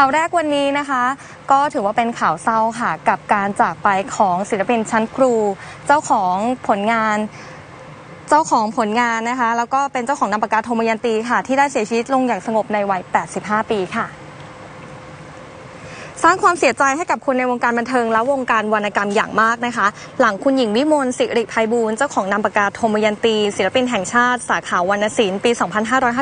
ข่าวแรกวันนี้นะคะ ก็ถือว่าเป็นข่าวเศร้าค่ะ กับการจากไปของศิลปินชั้นครู เจ้าของผลงานเจ้าของผลงานนะคะ แล้วก็เป็นเจ้าของนามปากกาโทมยันตีค่ะ ที่ได้เสียชีวิตลงอย่างสงบในวัย 85 ปีค่ะ สร้างความเสียใจให้กับคนในวงการบันเทิงและวงการวรรณกรรมอย่างมากนะคะ หลังคุณหญิงวิมลสิริไพบูลย์เจ้าของนามปากกาโทมยันตี ศิลปินแห่งชาติ สาขาวรรณศิลป์ปี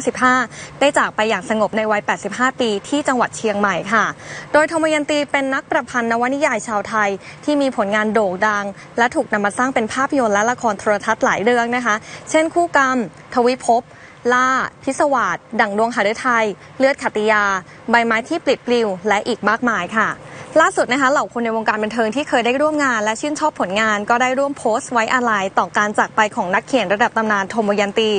2555 ได้จากไปอย่างสงบในวัย 85 ปีที่จังหวัดเชียงใหม่ค่ะ โดยโทมยันตีเป็นนักประพันธ์นวนิยายชาวไทย ที่มีผลงานโด่งดัง และถูกนำมาสร้างเป็นภาพยนตร์และละครโทรทัศน์หลายเรื่องนะคะ เช่นคู่กรรม ทวิภพล่า พิศวาสดั่งดวงหฤทัย เลือดขัตติยา ใบไม้ที่ปลิดปลิว และอีกมากมายค่ะ ล่าสุดนะคะเหล่าคนในวงการบันเทิงที่เคยได้ร่วมงาน และชื่นชอบผลงาน ก็ได้ร่วมโพสต์ไว้อาลัยต่อการจากไปของนักเขียนระดับตำนานโทโมยันตี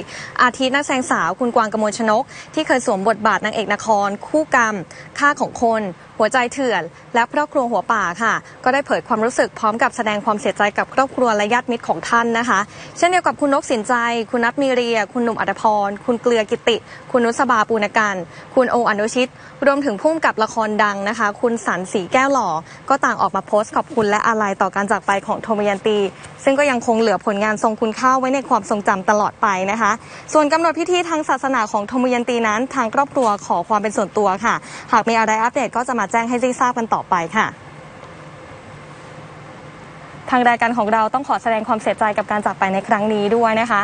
อาทินักแสดงสาวคุณกวางกมลชนก ที่เคยสวมบทบาทนางเอกนคร คู่กรรม ค่าของคน หัวใจเถื่อน และครอบครัวหัวป่าค่ะ ก็ได้เผยความรู้สึกพร้อมกับแสดงความเสียใจกับครอบครัวและญาติมิตรของท่านนะคะ เช่นเดียวกับคุณนกสินใจ คุณนัทมีเรีย คุณหนุ่มอัตพร คุณเกลือกิติ คุณนุสบาปูนกัน คุณโออนุชิต รวมถึงพุ่มกับละครดังนะคะ คุณสันสีแก้วหล่อ ก็ต่างออกมาโพสต์ขอบคุณและอาลัยต่อการจากไปของโทมยันตี ซึ่งก็ยังคงเหลือผลงานทรงคุณค่าไว้ในความทรงจำตลอดไปนะคะ ส่วนกำหนดพิธีทางศาสนาของโทมยันตีนั้น ทางครอบครัวขอความเป็นส่วนตัวค่ะ หากมีอะไรอัปเดตก็จะมาแจ้งให้ได้ทราบกันต่อไปค่ะทางรายการของเราต้องขอแสดงความเสียใจกับการจากไปในครั้งนี้ด้วยนะคะ